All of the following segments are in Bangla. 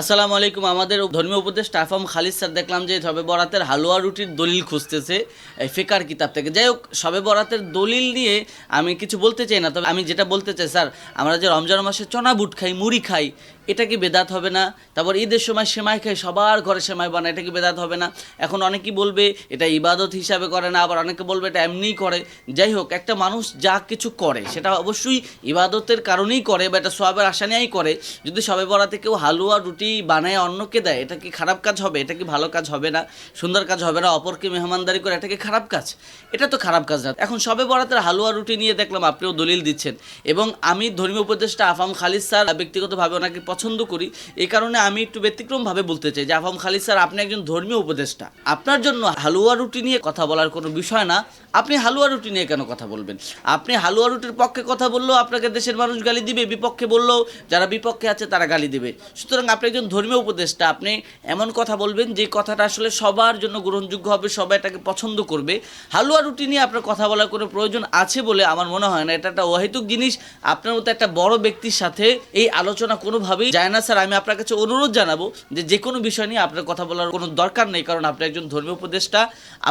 আসসালামু আলাইকুম। আমাদের ধর্মীয় উপদেশ আফাম খালিদ স্যার দেখলাম যে সবে বরাতের হালুয়া রুটির দলিল খুঁজতেছে, এই ফেকার কিতাব থেকে। যাই হোক, সবে বরাতের দলিল নিয়ে আমি কিছু বলতে চাই না, তবে আমি যেটা বলতে চাই, স্যার, আমরা যে রমজান মাসে চনা বুট খাই, মুড়ি খাই, এটা কি বেদাত হবে না? তারপর ঈদের সময় সেমাই খাই, সবার ঘরে সেমাই বানায়, এটা কি বেদাত হবে না? এখন অনেকেই বলবে, এটা ইবাদত হিসাবে করে না, আবার অনেকে বলবে, এটা এমনিই করে। যাই হোক, একটা মানুষ যা কিছু করে, সেটা অবশ্যই ইবাদতের কারণেই করে, বা এটা সবের আশা নিয়েই করে। যদি সবে বরাতে কেউ হালুয়া রুটি বানায় অন্যকে দেয়, এটা কি খারাপ কাজ হবে? এটা কি ভালো কাজ হবে না? সুন্দর কাজ হবে না? অপরকে মেহমানদারি করে এটা কি খারাপ কাজ? এটা তো খারাপ কাজ না। এখন সবে বরাতের হালুয়া রুটি নিয়ে দেখলাম, আপনিও দলিল দিচ্ছেন। এবং আমি ধর্মীয় উপদেষ্টা আফাম খালিদ স্যার ব্যক্তিগতভাবে ওনাকে পছন্দ করি। এই কারণে আমি একটু ব্যতিক্রমভাবে বলতে চাই যে, আফাম খালিদ স্যার, আপনি একজন ধর্মীয় উপদেষ্টা। আপনার জন্য হালুয়া রুটি নিয়ে কথা বলার কোনো বিষয় না। আপনি হালুয়া রুটি নিয়ে কেন কথা বলবেন? আপনি হালুয়া রুটির পক্ষে কথা বললেও আপনাকে দেশের মানুষ গালি দিবে, বিপক্ষে বললেও যারা বিপক্ষে আছে তারা গালি দিবে। সুতরাং আপনি একজন ধর্মীয় উপদেষ্টা, আপনি এমন কথা বলবেন যে কথাটা আসলে সবার জন্য গ্রহণযোগ্য হবে, সবাই এটাকে পছন্দ করবে। হালুয়া রুটি নিয়ে আপনার কথা বলার কোনো প্রয়োজন আছে বলে আমার মনে হয় না। এটা একটা অহেতুক জিনিস। আপনার মতো একটা বড় ব্যক্তির সাথে এই আলোচনা কোনোভাবেই যায় না। স্যার, আমি আপনার কাছে অনুরোধ জানাব যে যে কোনো বিষয় নিয়ে আপনার কথা বলার কোনো দরকার নেই, কারণ আপনি একজন ধর্মীয় উপদেষ্টা,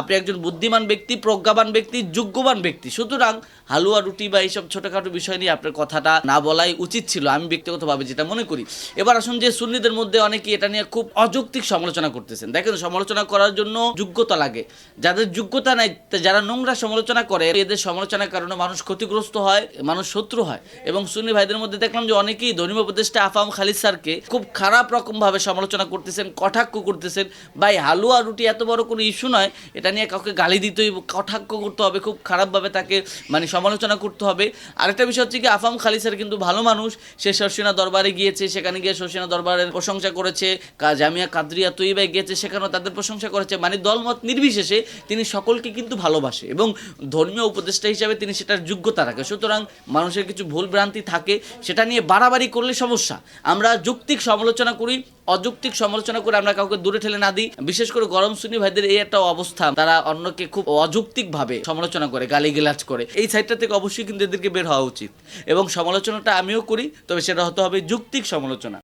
আপনি একজন বুদ্ধিমান ব্যক্তি, প্রজ্ঞাবান ব্যক্তি, যোগ্যবান ব্যক্তি। সুতরাং হালুয়া রুটি বা এইসব ছোটোখাটো বিষয় নিয়ে আপনার কথাটা না বলাই উচিত ছিল। আমি ব্যক্তিগতভাবে যেটা মনে করি। এবার আসুন যে সুন্নিদের মধ্যে অনেকে এটা নিয়ে খুব অযৌক্তিক সমালোচনা করতেছেন। দেখেন, সমালোচনা করার জন্য যোগ্যতা লাগে। যাদের যোগ্যতা নাই যারা নোংরা সমালোচনা করে, এদের সমালোচনার কারণে মানুষ ক্ষতিগ্রস্ত হয়, মানুষ শত্রু হয়। এবং সুন্নি ভাইদের মধ্যে দেখলাম যে অনেকেই ধর্মীয় উপদেষ্টা আফাম খালিদ স্যারকে খুব খারাপ রকমভাবে সমালোচনা করতেছেন, কটাক্ষ করতেছেন, ভাই, হালুয়া রুটি এত বড় কোনো ইস্যু নয়, এটা নিয়ে কাউকে গালি দিতেই কটাক্ষ করতে হবে, খুব খারাপভাবে তাকে মানে সমালোচনা করতে হবে। আরেকটা বিষয় হচ্ছে কি, আফাম খালি স্যার কিন্তু ভালো মানুষ, সে শর্ষিনা দরবারে গিয়েছে, সেখানে গিয়ে শর্ষিনা দরবারের প্রশংসা করেছে জামিয়া কাদরিয়া তৈবায় গিয়েছে সেখানেও তাদের প্রশংসা করেছে। মানে দলমত নির্বিশেষে তিনি সকলকে কিন্তু ভালোবাসে এবং ধর্মীয় উপদেষ্টা হিসাবে তিনি সেটার যোগ্যতা রাখে। সুতরাং মানুষের কিছু ভুল ভ্রান্তি থাকে, সেটা নিয়ে বাড়াবাড়ি করলে সমস্যা। আমরা যৌক্তিক সমালোচনা করি, অযৌক্তিক সমালোচনা করে আমরা কাউকে দূরে ঠেলে না দিই। বিশেষ করে গরম শ্রেণি ভাইদের এই একটা অবস্থা, তারা অন্যকে খুব অযৌক্তিক ভাবে সমালোচনা করে গালি গালিগালাজ করে। এই সাইডটা থেকে অবশ্যই কিন্তু এদেরকে বের হওয়া উচিত। এবং সমালোচনাটা আমিও করি, তবে সেটা হতে হবে যৌক্তিক সমালোচনা।